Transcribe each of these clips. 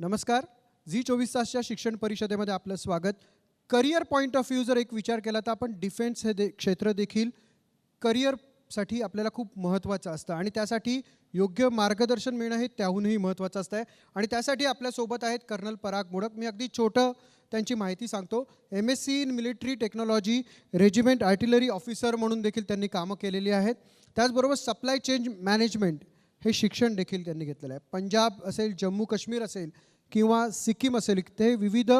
नमस्कार. झी चोवीस तासच्या शिक्षण परिषदेमध्ये आपलं स्वागत. करिअर पॉईंट ऑफ व्ह्यू जर एक विचार केला तर आपण डिफेन्स हे दे क्षेत्र देखील करिअरसाठी आपल्याला खूप महत्त्वाचं असतं आणि त्यासाठी योग्य मार्गदर्शन मिळणं हे त्याहूनही महत्त्वाचं असतं आहे. आणि त्यासाठी आपल्यासोबत आहेत कर्नल पराग मोडक. मी अगदी छोटं त्यांची माहिती सांगतो. M S C in military technology regiment artillery officer म्हणून देखील त्यांनी कामं केलेली आहेत. त्याचबरोबर सप्लाय चेंज मॅनेजमेंट हे शिक्षण देखील त्यांनी घेतलेलं आहे. पंजाब असेल जम्मू काश्मीर असेल किंवा सिक्कीम असेल ते विविध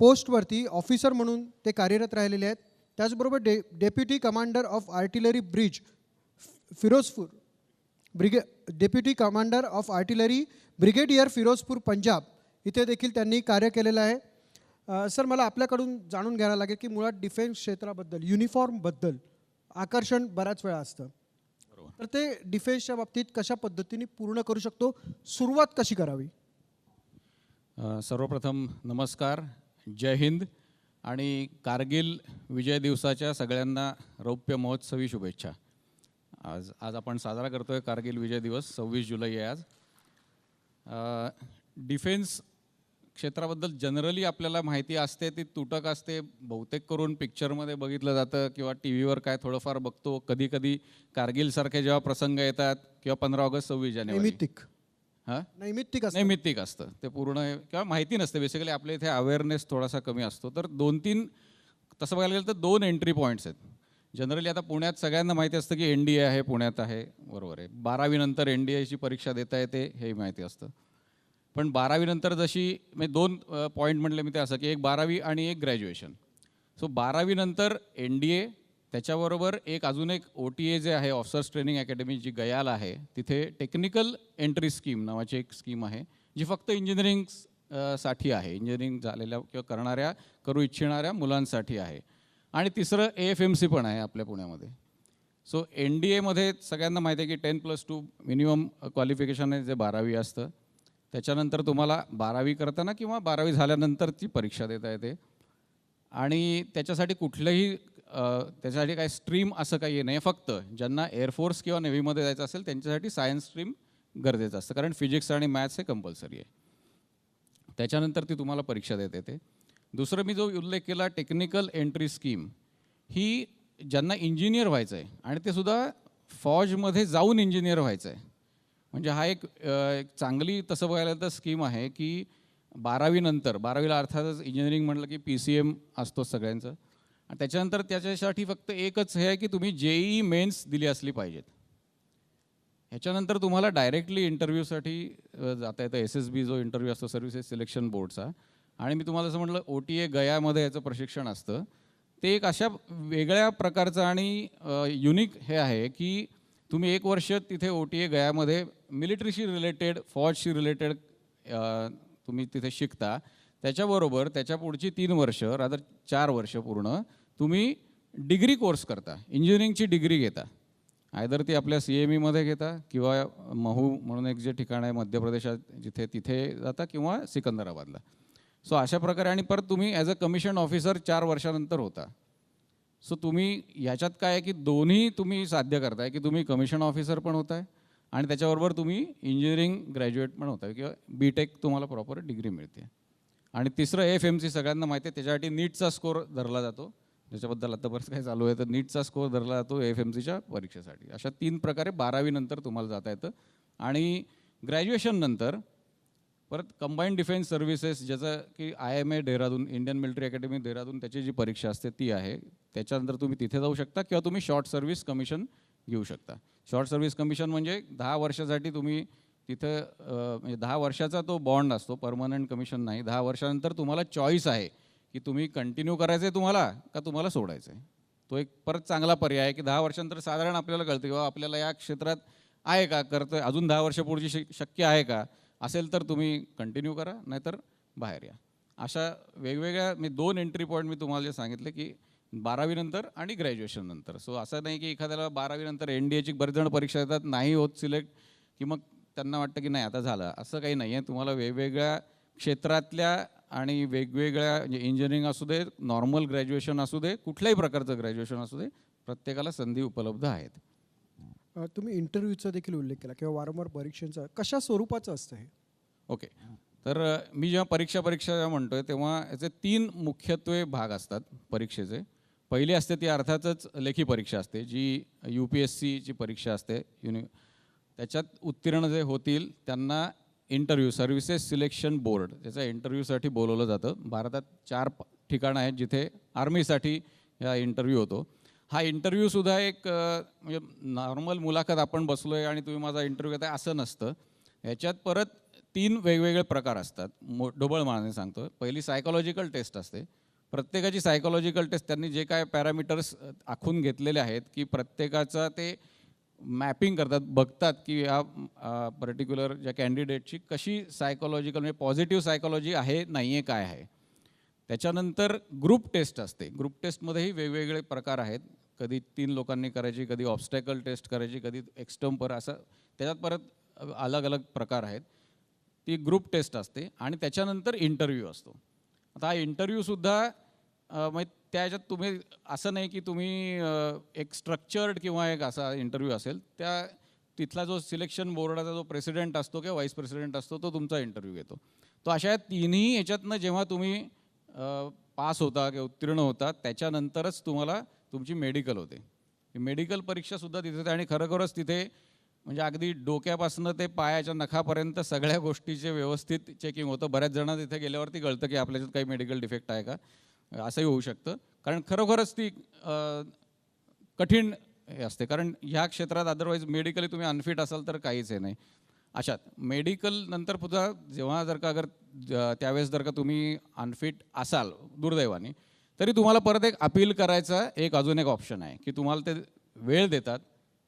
पोस्टवरती ऑफिसर म्हणून ते कार्यरत राहिलेले आहेत. त्याचबरोबर day deputy commander of artillery bridge Ferozepur ब्रिगे deputy commander of artillery brigadier Ferozepur Punjab इथे देखील त्यांनी कार्य केलेलं आहे. सर मला आपल्याकडून जाणून घ्यायला लागेल की मुळात डिफेन्स क्षेत्राबद्दल युनिफॉर्मबद्दल आकर्षण बऱ्याच वेळा असतं. तर ते डिफेन्सच्या बाबतीत कशा पद्धतीने पूर्ण करू शकतो? सुरुवात कशी करावी? सर्वप्रथम नमस्कार जय हिंद आणि कारगिल विजय दिवसाच्या सगळ्यांना रौप्य महोत्सवी शुभेच्छा. आज आज आपण साजरा करतो आहे कारगिल विजय दिवस सव्वीस जुलै आहे आज. डिफेन्स क्षेत्राबद्दल जनरली आपल्याला माहिती असते ती तुटक असते. बहुतेक करून पिक्चरमध्ये बघितलं जातं किंवा टी व्हीवर काय थोडंफार बघतो. कधी कधी कारगिलसारखे जेव्हा प्रसंग येतात किंवा पंधरा ऑगस्ट सव्वीस जानेवारी. हां? नैमित्तिक असतं. नैमित्तिक असतं. ते पूर्ण किंवा माहिती नसते. बेसिकली आपल्या इथे अवेअरनेस थोडासा कमी असतो. तर दोन तीन तसं बघायला गेलं तर दोन एंट्री पॉईंट्स आहेत. जनरली आता पुण्यात सगळ्यांना माहिती असतं की एन डी ए आहे पुण्यात आहे. बरोबर आहे. बारावीनंतर एन डी एची परीक्षा देता येते हेही माहिती असतं. पण बारावीनंतर जशी मी दोन पॉईंट म्हटले मी ते असं की एक बारावी आणि एक ग्रॅज्युएशन सो बारावीनंतर एन डी ए त्याच्याबरोबर एक अजून एक ओ टी ए जे आहे ऑफिसर्स ट्रेनिंग अकॅडमी जी गयाला आहे तिथे टेक्निकल एंट्री स्कीम नावाची एक स्कीम आहे जी फक्त इंजिनिअरिंगसाठी आहे. इंजिनिअरिंग झालेल्या किंवा करणाऱ्या करू इच्छिणाऱ्या मुलांसाठी आहे. आणि तिसरं ए एफ एम सी पण आहे आपल्या पुण्यामध्ये. सो एन डी एमध्ये सगळ्यांना माहिती आहे की ten plus two minimum qualification आहे जे बारावी असतं. त्याच्यानंतर तुम्हाला बारावी करताना किंवा बारावी झाल्यानंतर ती परीक्षा देता येते. आणि त्याच्यासाठी कुठलंही त्याच्यासाठी काय स्ट्रीम असं काही नाही. फक्त ज्यांना एअरफोर्स किंवा नेव्हीमध्ये जायचं असेल त्यांच्यासाठी सायन्स स्ट्रीम गरजेचं असतं. कारण फिजिक्स आणि मॅथ्स हे कंपल्सरी आहे. त्याच्यानंतर ती तुम्हाला परीक्षा देता येते. दुसरं मी जो उल्लेख केला टेक्निकल एंट्री स्कीम ही ज्यांना इंजिनियर व्हायचं आहे आणि ते सुद्धा फौजमध्ये जाऊन इंजिनियर व्हायचं आहे म्हणजे हा एक चांगली तसं बघायला तर स्कीम आहे की बारावीनंतर बारावीला अर्थातच इंजिनिअरिंग म्हटलं की पी सी एम असतो सगळ्यांचं. आणि त्याच्यानंतर त्याच्यासाठी फक्त एकच हे आहे की तुम्ही जेई मेन्स दिली असली पाहिजेत. ह्याच्यानंतर तुम्हाला डायरेक्टली इंटरव्ह्यूसाठी जाता येतं. एस एस बी जो इंटरव्ह्यू असतो सर्व्हिसेस सिलेक्शन बोर्डचा आणि मी तुम्हाला असं म्हटलं ओ टी ए गयामध्ये याचं प्रशिक्षण असतं. ते एक अशा वेगळ्या प्रकारचं आणि युनिक हे आहे की तुम्ही एक वर्ष तिथे ओ टी ए गयामध्ये मिलिटरीशी रिलेटेड फौजशी रिलेटेड तुम्ही तिथे शिकता. त्याच्याबरोबर त्याच्या पुढची तीन वर्ष रादर चार वर्ष पूर्ण तुम्ही डिग्री कोर्स करता. इंजिनिअरिंगची डिग्री घेता. आयदर ती आपल्या सी एम ईमध्ये घेता किंवा महू म्हणून एक जे ठिकाण आहे मध्य प्रदेशात जिथे तिथे जाता किंवा सिकंदराबादला. सो अशा प्रकारे आणि परत तुम्ही ॲज अ कमिशन ऑफिसर चार वर्षानंतर होता. सो तुम्ही ह्याच्यात काय आहे की दोन्ही तुम्ही साध्य करताय की तुम्ही कमिशन ऑफिसर पण होताय आणि त्याच्याबरोबर तुम्ही इंजिनिअरिंग ग्रॅज्युएट पण होताय किंवा बी टेक तुम्हाला प्रॉपर डिग्री मिळते. आणि तिसरं एफ एम सी सगळ्यांना माहिती आहे त्याच्यासाठी नीटचा स्कोर धरला जातो. ज्याच्याबद्दल आता बरंच काही चालू आहे तर नीटचा स्कोर धरला जातो एफ एम सीच्या परीक्षेसाठी. अशा तीन प्रकारे बारावीनंतर तुम्हाला जाता येतं. आणि ग्रॅज्युएशन नंतर परत कंबाईंड डिफेन्स सर्व्हिसेस ज्याचं की I M A Dehradun Indian military academy Dehradun त्याची जी परीक्षा असते ती आहे. त्याच्यानंतर तुम्ही तिथे जाऊ शकता किंवा तुम्ही शॉर्ट सर्व्हिस कमिशन घेऊ शकता. शॉर्ट सर्व्हिस कमिशन म्हणजे दहा वर्षासाठी तुम्ही तिथं म्हणजे दहा वर्षाचा तो बॉन्ड असतो परमनंट कमिशन नाही. दहा वर्षानंतर तुम्हाला चॉईस आहे की तुम्ही कंटिन्यू करायचं आहे तुम्हाला का तुम्हाला सोडायचं आहे तो एक परत चांगला पर्याय आहे की दहा वर्षानंतर साधारण आपल्याला कळतं किंवा आपल्याला या क्षेत्रात आहे का? करतं अजून दहा वर्ष पुढची शक्य आहे का? असेल तर तुम्ही कंटिन्यू करा नाहीतर बाहेर या. अशा वेगवेगळ्या मी दोन एंट्री पॉईंट मी तुम्हाला जे सांगितले की बारावीनंतर आणि ग्रॅज्युएशननंतर सो असं नाही की एखाद्याला बारावीनंतर एन डी एची बरेच जण परीक्षा देतात नाही होत सिलेक्ट की मग त्यांना वाटतं की नाही आता झालं. असं काही नाही आहे तुम्हाला वेगवेगळ्या क्षेत्रातल्या आणि वेगवेगळ्या म्हणजे इंजिनिअरिंग असू दे नॉर्मल ग्रॅज्युएशन असू दे कुठल्याही प्रकारचं ग्रॅज्युएशन असू दे प्रत्येकाला संधी उपलब्ध आहेत. तुम्ही इंटरव्ह्यूचा देखील उल्लेख केला किंवा वारंवार परीक्षांचा. कशा स्वरूपाचं असतं हे? ओके. तर मी जेव्हा परीक्षा परीक्षा जेव्हा म्हणतोय तेव्हा याचे तीन मुख्यत्वे भाग असतात परीक्षेचे. पहिली असते ती अर्थातच लेखी परीक्षा असते जी यू पी एस सीची परीक्षा असते. युनि त्याच्यात उत्तीर्ण जे होतील त्यांना इंटरव्ह्यू सर्व्हिसेस सिलेक्शन बोर्ड त्याचा इंटरव्ह्यूसाठी बोलवलं जातं. भारतात चार ठिकाणं आहेत जिथे आर्मीसाठी हा इंटरव्ह्यू होतो. हा इंटरव्ह्यूसुद्धा एक म्हणजे नॉर्मल मुलाखत आपण बसलो आहे आणि तुम्ही माझा इंटरव्ह्यू घेताय असं नसतं. ह्याच्यात परत तीन वेगवेगळे प्रकार असतात. मो ढोबळ मानाने सांगतो. पहिली सायकोलॉजिकल टेस्ट असते. प्रत्येकाची सायकोलॉजिकल टेस्ट त्यांनी जे काय पॅरामीटर्स आखून घेतलेले आहेत की प्रत्येकाचा ते मॅपिंग करतात बघतात की या पर्टिक्युलर ज्या कॅन्डिडेटची कशी सायकोलॉजिकल म्हणजे पॉझिटिव्ह सायकोलॉजी आहे नाही आहे काय आहे. त्याच्यानंतर ग्रुप टेस्ट असते. ग्रुप टेस्टमध्येही वेगवेगळे प्रकार आहेत. कधी तीन लोकांनी करायची कधी ऑब्स्टॅकल टेस्ट करायची कधी एक्स्टम्पर असं त्याच्यात परत अलग अलग प्रकार आहेत. ती ग्रुप टेस्ट असते आणि त्याच्यानंतर इंटरव्ह्यू असतो. आता हा इंटरव्ह्यूसुद्धा म्हणजे त्याच्यात तुम्ही असं नाही की तुम्ही एक स्ट्रक्चर्ड किंवा एक असा इंटरव्ह्यू असेल त्या तिथला जो सिलेक्शन बोर्डाचा जो प्रेसिडेंट असतो किंवा व्हाईस प्रेसिडेंट असतो तो तुमचा इंटरव्ह्यू घेतो. तो अशा या तिन्ही याच्यातनं जेव्हा तुम्ही पास होता किंवा उत्तीर्ण होता त्याच्यानंतरच तुम्हाला तुमची मेडिकल होते. मेडिकल परीक्षासुद्धा तिथे होते आणि खरोखरच तिथे म्हणजे अगदी डोक्यापासून ते पायाच्या नखापर्यंत सगळ्या गोष्टीचे व्यवस्थित चेकिंग होतं. बऱ्याच जण तिथे गेल्यावरती कळतं की आपल्याच्यात काही मेडिकल डिफेक्ट आहे का? असंही होऊ शकतं. कारण खरोखरच ती कठीण हे असते. कारण ह्या क्षेत्रात अदरवाईज मेडिकली तुम्ही अनफिट असाल तर काहीच हे नाही. अशात. मेडिकल नंतर सुद्धा जेव्हा जर का अगर त्यावेळेस जर का तुम्ही अनफिट असाल दुर्दैवाने तरी तुम्हाला परत एक अपील करायचा एक अजून एक ऑप्शन आहे की तुम्हाला ते वेळ देतात.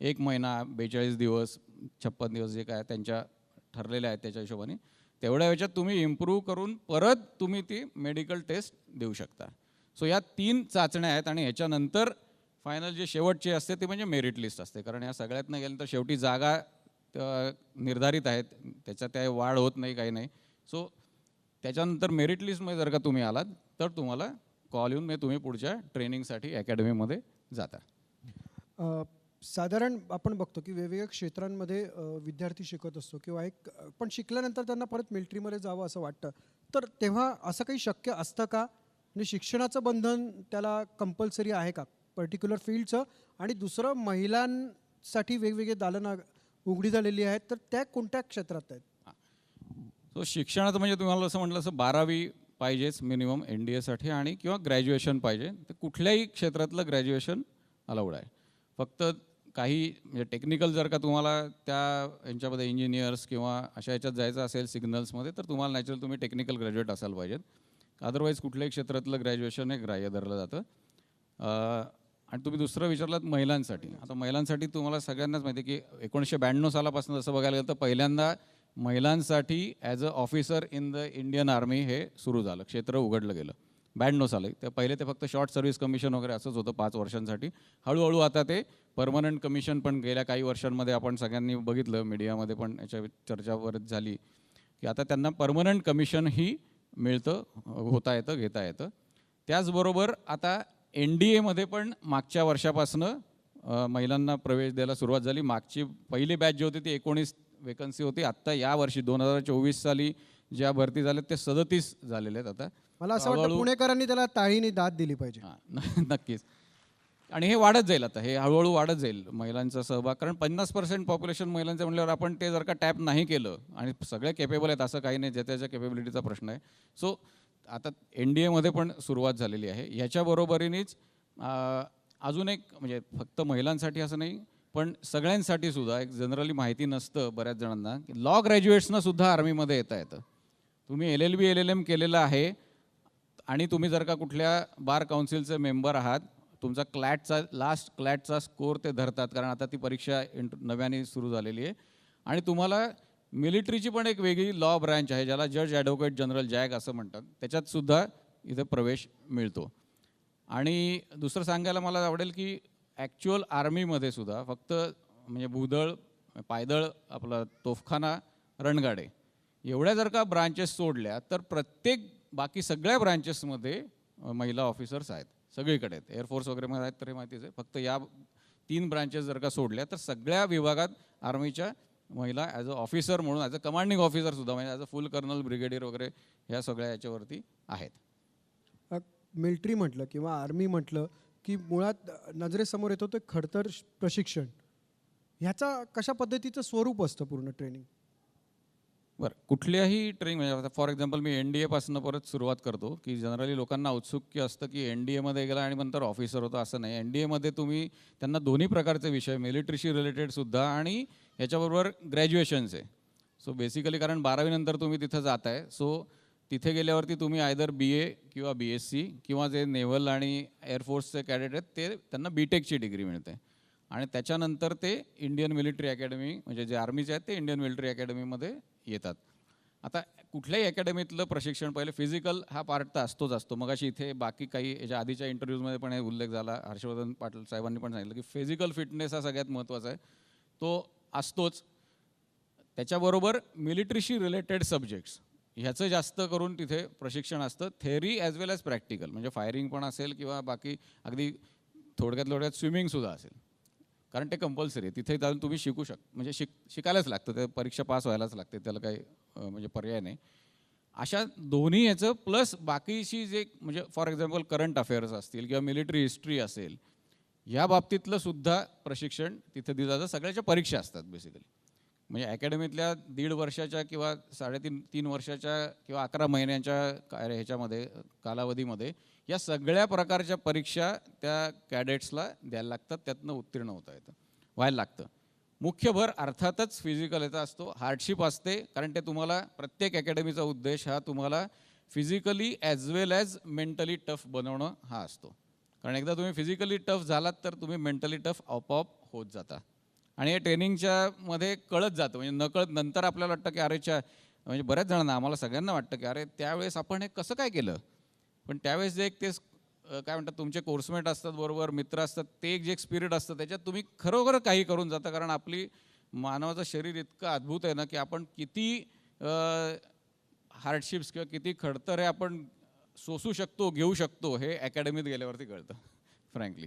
एक महिना बेचाळीस दिवस छप्पन दिवस जे काय त्यांच्या ठरलेल्या आहेत त्याच्या हिशोबाने तेवढ्या वेळात तुम्ही इम्प्रूव्ह करून परत तुम्ही ती मेडिकल टेस्ट देऊ शकता. सो या तीन चाचण्या आहेत आणि ह्याच्यानंतर फायनल जे शेवटचे असते ते म्हणजे मेरिट लिस्ट असते. कारण या सगळ्यातनं गेल्यानंतर शेवटी जागा निर्धारित आहेत. त्याच्यात काही वाढ होत नाही काही नाही. सो त्याच्यानंतर मेरिट लिस्टमध्ये जर का तुम्ही आलात तर तुम्हाला कॉल येऊन म्हणजे तुम्ही पुढच्या ट्रेनिंगसाठी अकॅडमीमध्ये जाता. साधारण आपण बघतो की वेगवेगळ्या क्षेत्रांमध्ये विद्यार्थी शिकत असतो किंवा एक पण शिकल्यानंतर त्यांना परत मिलिटरीमध्ये जावं असं वाटतं. तर तेव्हा असं काही शक्य असतं का? म्हणजे शिक्षणाचं बंधन त्याला कंपल्सरी आहे का? पर्टिक्युलर फील्डचं आणि दुसरं महिलांसाठी वेगवेगळे दालनं उघडी झालेली आहेत तर त्या कोणत्या क्षेत्रात आहेत? सो शिक्षणात म्हणजे तुम्हाला असं म्हटलं असं बारावी पाहिजेच मिनिमम एन डी एसाठी आणि किंवा ग्रॅज्युएशन पाहिजे. तर कुठल्याही क्षेत्रातलं ग्रॅज्युएशन अलाउड आहे. फक्त काही म्हणजे टेक्निकल जर का तुम्हाला त्या यांच्यामध्ये इंजिनियर्स किंवा अशा याच्यात जायचं असेल सिग्नल्समध्ये तर तुम्हाला नॅचरल तुम्ही टेक्निकल ग्रॅज्युएट असायला पाहिजेत. अदरवाईज कुठल्याही क्षेत्रातलं ग्रॅज्युएशन हे ग्राह्य धरलं जातं. आणि तुम्ही दुसरं विचारलात महिलांसाठी. आता महिलांसाठी तुम्हाला सगळ्यांनाच माहिती आहे की एकोणीसशे ब्याण्णव सालापासून जसं बघायला गेलं तर पहिल्यांदा महिलांसाठी as a officer in the Indian army हे सुरू झालं क्षेत्र उघडलं गेलं. ब्याण्णव साली तर पहिले ते फक्त शॉर्ट सर्व्हिस कमिशन वगैरे असंच होतं पाच वर्षांसाठी. हळूहळू आता ते परमनंट कमिशन पण गेल्या काही वर्षांमध्ये आपण सगळ्यांनी बघितलं मीडियामध्ये पण याच्या चर्चा झाली की आता त्यांना परमनंट कमिशनही मिळतं होता येतं घेता येतं. त्याचबरोबर आता एन डी एमध्ये पण मागच्या वर्षापासनं महिलांना प्रवेश द्यायला सुरुवात झाली. मागची पहिली बॅच जी होती ती एकोणीस वेकन्सी होती. आत्ता या वर्षी दोन हजार चोवीस साली ज्या भरती झाल्यात ते सदतीस झालेले आहेत आता. मला असं वाटतं पुणेकरांनी त्याला ताळीने दाद दिली पाहिजे. हां नक्कीच. आणि हे वाढत जाईल आता. हे हळूहळू वाढत जाईल महिलांचा सहभाग. कारण पन्नास पर्सेंट पॉप्युलेशन महिलांचं म्हणल्यावर आपण ते जर का टॅप नाही केलं आणि सगळे केपेबल आहेत असं काही नाही ज्या त्याच्या केपेबिलिटीचा प्रश्न आहे. सो आता एन डी एमध्ये पण सुरुवात झालेली आहे. ह्याच्याबरोबरीनेच अजून एक म्हणजे फक्त महिलांसाठी असं नाही पण सगळ्यांसाठी सुद्धा एक जनरली माहिती नसतं बऱ्याच जणांना की लॉ ग्रॅज्युएट्सना सुद्धा आर्मीमध्ये येता येतं. तुम्ही L L B L L M केलेलं आहे आणि तुम्ही जर का कुठल्या बार काउन्सिलचे मेंबर आहात तुमचा क्लॅटचा लास्ट क्लॅटचा स्कोर ते धरतात कारण आता ती परीक्षा इंट नव्याने सुरू झालेली आहे. आणि तुम्हाला मिलिटरीची पण एक वेगळी लॉ ब्रँच आहे ज्याला जज ॲडव्होकेट जनरल जॅक असं म्हणतात. त्याच्यात सुद्धा इथे प्रवेश मिळतो. आणि दुसरं सांगायला मला आवडेल की ॲक्च्युअल आर्मीमध्ये सुद्धा फक्त म्हणजे भूदळ पायदळ आपला तोफखाना रणगाडे एवढ्या जर का ब्रांचेस सोडल्या तर प्रत्येक बाकी सगळ्या ब्रांचेसमध्ये महिला ऑफिसर्स आहेत. सगळीकडे आहेत. एअरफोर्स वगैरे आहेत तर हे माहितीच आहे. फक्त या तीन ब्रांचेस जर का सोडल्या तर सगळ्या विभागात आर्मीच्या महिला ॲज अ ऑफिसर म्हणून ॲज अ कमांडिंग ऑफिसरसुद्धा म्हणजे as a full colonel brigadier वगैरे ह्या सगळ्या याच्यावरती आहेत. मिलिटरी म्हटलं किंवा आर्मी म्हटलं की मुळात नजरेसमोर येतो ते खडतर प्रशिक्षण. ह्याचा कशा पद्धतीचं स्वरूप असतं पूर्ण ट्रेनिंग बरं कुठल्याही ट्रेनिंग म्हणजे आता फॉर एक्झाम्पल मी एन डी एपासून परत सुरुवात करतो की जनरली लोकांना औत्सुक्य असतं की एन डी एमध्ये गेला आणि नंतर ऑफिसर होतं असं नाही. एन डी एमध्ये तुम्ही त्यांना दोन्ही प्रकारचे विषय मिलिटरीशी रिलेटेड सुद्धा आणि याच्याबरोबर ग्रॅज्युएशन्स आहे. सो बेसिकली कारण बारावीनंतर तुम्ही तिथं जात आहे सो तिथे गेल्यावरती तुम्ही आयदर बी ए किंवा बी एस सी किंवा जे नेव्हल आणि एअरफोर्सचे कॅडेट आहेत ते त्यांना बी टेकची डिग्री मिळते. आणि त्याच्यानंतर ते इंडियन मिलिटरी अकॅडमी म्हणजे जे आर्मीचे आहेत ते इंडियन मिलिटरी अकॅडमीमध्ये येतात. आता कुठल्याही अकॅडमीतलं प्रशिक्षण पहिले फिजिकल हा पार्ट तर असतोच असतो. मग अशी इथे बाकी काही याच्या आधीच्या इंटरव्ह्यूजमध्ये पण हे उल्लेख झाला. हर्षवर्धन पाटील साहेबांनी पण सांगितलं की फिजिकल फिटनेस हा सगळ्यात महत्त्वाचा आहे. तो असतोच. त्याच्याबरोबर मिलिटरीशी रिलेटेड सब्जेक्ट्स ह्याचं जास्त करून तिथे प्रशिक्षण असतं. Theory as well as practical म्हणजे फायरिंग पण असेल किंवा बाकी अगदी थोडक्यात थोडक्यात स्विमिंगसुद्धा असेल. कारण ते कंपल्सरी आहे. तिथे जाऊन तुम्ही शिकू शक म्हणजे शिक शिकायलाच लागतं. ते परीक्षा पास व्हायलाच लागते. त्याला काही म्हणजे पर्याय नाही. अशा दोन्ही याचं प्लस बाकीची जे म्हणजे फॉर एक्झाम्पल करंट अफेअर्स असतील किंवा मिलिटरी हिस्ट्री असेल या बाबतीतलं सुद्धा प्रशिक्षण तिथे दिलं जातं. सगळ्याच्या परीक्षा असतात बेसिकली म्हणजे अकॅडमीतल्या दीड वर्षाच्या किंवा साडेतीन तीन वर्षाच्या किंवा अकरा महिन्यांच्या ह्याच्यामध्ये कालावधीमध्ये या सगळ्या प्रकारच्या परीक्षा त्या कॅडेट्सला द्यायला लागतात. त्यातनं उत्तीर्ण होता येतं व्हायला लागतं. मुख्य भर अर्थातच फिजिकल याचा असतो. हार्डशिप असते कारण ते तुम्हाला प्रत्येक अकॅडमीचा उद्देश हा तुम्हाला physically as well as mentally tough बनवणं हा असतो. कारण एकदा तुम्ही फिजिकली टफ झालात तर तुम्ही मेंटली टफ आपोआप होत जाता. आणि हे ट्रेनिंगच्या मध्ये कळत जातं. म्हणजे नकळत नंतर आपल्याला वाटतं की अरेच्या म्हणजे बऱ्याच जणांना आम्हाला सगळ्यांना वाटतं की अरे त्यावेळेस आपण हे कसं काय केलं? पण त्यावेळेस जे एक ते काय म्हणतात तुमचे कोर्समेट असतात बरोबर मित्र असतात ते एक जे एक स्पिरिट असतं त्याच्यात तुम्ही खरोखर काही करून जाता. कारण आपली मानवाचं शरीर इतकं अद्भुत आहे ना की आपण किती हार्डशिप्स किंवा किती खडतर हे आपण सोसू शकतो घेऊ शकतो हे अकॅडमीत गेल्यावरती कळतं फ्रँकली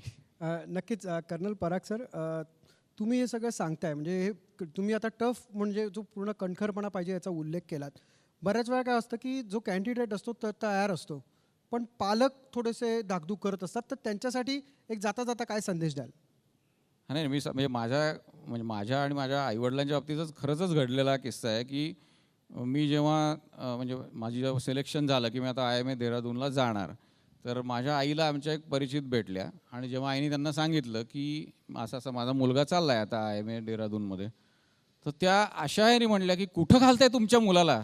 नक्कीच कर्नल पराग सर तुम्ही हे सगळं सांगताय म्हणजे हे तुम्ही आता टफ म्हणजे जो पूर्ण कणखरपणा पाहिजे याचा उल्लेख केलात. बऱ्याच वेळा काय असतं की जो कॅन्डिडेट असतो तर तयार असतो पण पालक थोडेसे धाकधूक करत असतात तर त्यांच्यासाठी एक जाता जाता काय संदेश द्याल? हा नाही मी स- म्हणजे माझ्या म्हणजे माझ्या आणि माझ्या आईवडिलांच्या बाबतीतच खरंचच घडलेला किस्सा आहे की मी जेव्हा म्हणजे माझी जेव्हा सिलेक्शन झालं की मी आता आय एम ए देहरादूनला जाणार तर माझ्या आईला आमच्या एक परिचित भेटल्या आणि जेव्हा आईने त्यांना सांगितलं की असं असा माझा मुलगा चालला आहे आता आय एम ए देहरादूनमध्ये तर त्या अशा ह्याने म्हणल्या की कुठं घालताय तुमच्या मुलाला?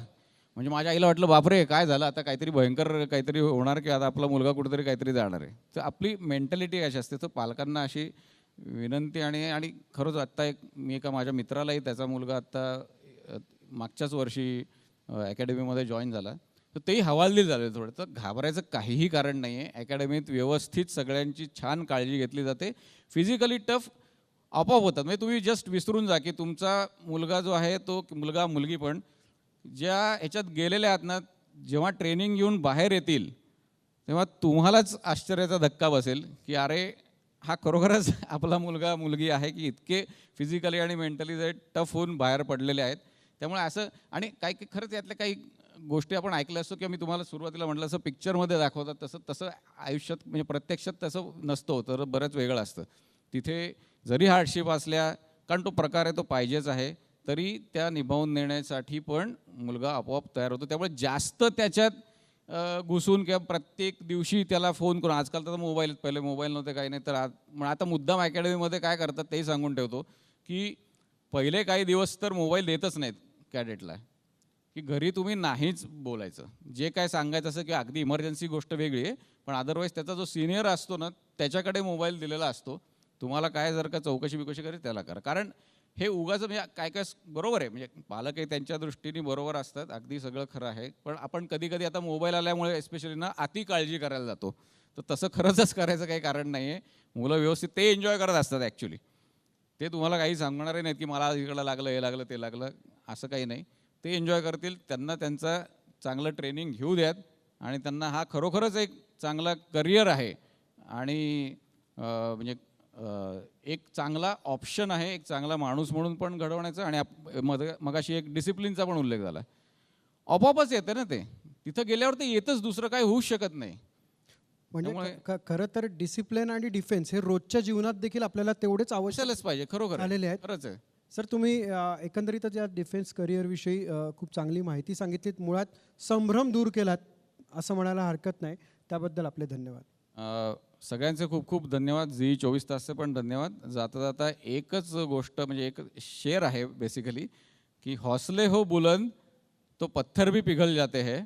म्हणजे माझ्या आईला वाटलं बापरे काय झालं? आता काहीतरी भयंकर काहीतरी होणार की आता आपला मुलगा कुठेतरी काहीतरी जाणार आहे. तर आपली मेंटॅलिटी अशी असते तर पालकांना अशी विनंती आणि आणि खरंच आत्ता एक मी एका माझ्या मित्रालाही त्याचा मुलगा आत्ता मागच्याच वर्षी अकॅडमीमध्ये जॉईन झाला. तर तेही हवालदिल झाले थोडं. तर घाबरायचं काहीही कारण नाही आहे अकॅडमीत व्यवस्थित सगळ्यांची छान काळजी घेतली जाते. फिजिकली टफ आपोआप होतात. म्हणजे तुम्ही जस्ट विसरून जा की तुमचा मुलगा जो आहे तो मुलगा मुलगी पण ज्या ह्याच्यात गेलेल्या आहात ना जेव्हा ट्रेनिंग घेऊन बाहेर येतील तेव्हा तुम्हालाच आश्चर्याचा धक्का बसेल की अरे हा खरोखरच आपला मुलगा मुलगी आहे की इतके फिजिकली आणि मेंटली जे टफ होऊन बाहेर पडलेले आहेत. त्यामुळे असं आणि काही काही खरंच यातल्या काही गोष्टी आपण ऐकल्या असतो किंवा मी तुम्हाला सुरुवातीला म्हटलं असं पिक्चरमध्ये दाखवतात तसं तसं आयुष्यात म्हणजे प्रत्यक्षात तसं नसतं तर बरंच वेगळं असतं. तिथे जरी हार्डशिप असल्या कारण तो प्रकार आहे तो पाहिजेच आहे तरी त्या निभावून नेण्यासाठी पण मुलगा आपोआप तयार होतो. त्यामुळे जास्त त्याच्यात घुसून किंवा प्रत्येक दिवशी त्याला फोन करून आजकाल तर मोबाईल पहिले मोबाईल नव्हते काही नाही तर आज आता मुद्दाम अकॅडमीमध्ये काय करतात तेही सांगून ठेवतो की पहिले काही दिवस तर मोबाईल देतच नाहीत कॅडेटला की घरी तुम्ही नाहीच बोलायचं. जे काय सांगायचं असं की अगदी इमर्जन्सी गोष्ट वेगळी आहे पण अदरवाईज त्याचा जो सिनियर असतो ना त्याच्याकडे मोबाईल दिलेला असतो. तुम्हाला काय जर का चौकशी बिकशी करेल त्याला करा. कारण हे उगाच म्हणजे काय काय बरोबर आहे. म्हणजे पालक हे त्यांच्या दृष्टीने बरोबर असतात. अगदी सगळं खरं आहे. पण आपण कधी कधी आता मोबाईल आल्यामुळे एस्पेशली ना अति काळजी करायला जातो. तर तसं खरंच करायचं काही कारण नाही आहे मुलं व्यवस्थित ते एन्जॉय करत असतात ॲक्च्युली ते तुम्हाला काही सांगणारही नाहीत की मला इकडं लागलं हे लागलं ते लागलं. असं काही नाही. ते एन्जॉय करतील. त्यांना त्यांचं चांगलं ट्रेनिंग घेऊ द्यात. आणि त्यांना हा खरोखरच एक चांगला करिअर आहे. आणि म्हणजे एक चांगला ऑप्शन आहे. एक चांगला माणूस म्हणून पण घडवण्याचा आणि आप- मग मगाशी एक डिसिप्लिनचा पण उल्लेख झाला. आपोआपच येतं ना ते. तिथं गेल्यावर ते येतच दुसरं काय होऊच शकत नाही. म्हणजे खरं तर डिसिप्लिन आणि डिफेन्स हे रोजच्या जीवनात देखील आपल्याला तेवढेच आवश्यक असायलाच पाहिजे खरोखर. आलेले आहेत. खरंच आहे. सर तुम्ही एकंदरीतच या डिफेन्स करिअरविषयी खूप चांगली माहिती सांगितलीत मुळात संभ्रम दूर केलात असं म्हणायला हरकत नाही. त्याबद्दल आपले धन्यवाद. सगळ्यांचे खूप खूप धन्यवाद. झी चोवीस तासचे पण धन्यवाद. जाता जाता एकच गोष्ट म्हणजे एक शेर आहे बेसिकली की हौसले हो बुलंद तो पत्थर भी पिघल जाते हैं.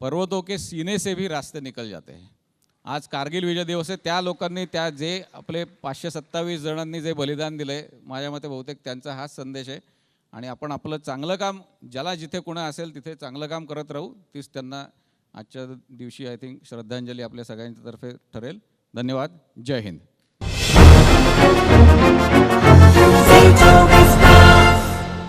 पर्वतों के सीने से भी रास्ते निकल जाते हैं. आज कारगिल विजय दिवस आहे. त्या लोकांनी त्या जे आपले पाचशे सत्तावीस जणांनी जे बलिदान दिलं आहे माझ्या मते बहुतेक त्यांचा हाच संदेश आहे. आणि आपण आपलं चांगलं काम ज्याला जिथे कुणा असेल तिथे चांगलं काम करत राहू तीच त्यांना आजच्या दिवशी आय थिंक श्रद्धांजली आपल्या सगळ्यांच्यातर्फे ठरेल. धन्यवाद. जय हिंद.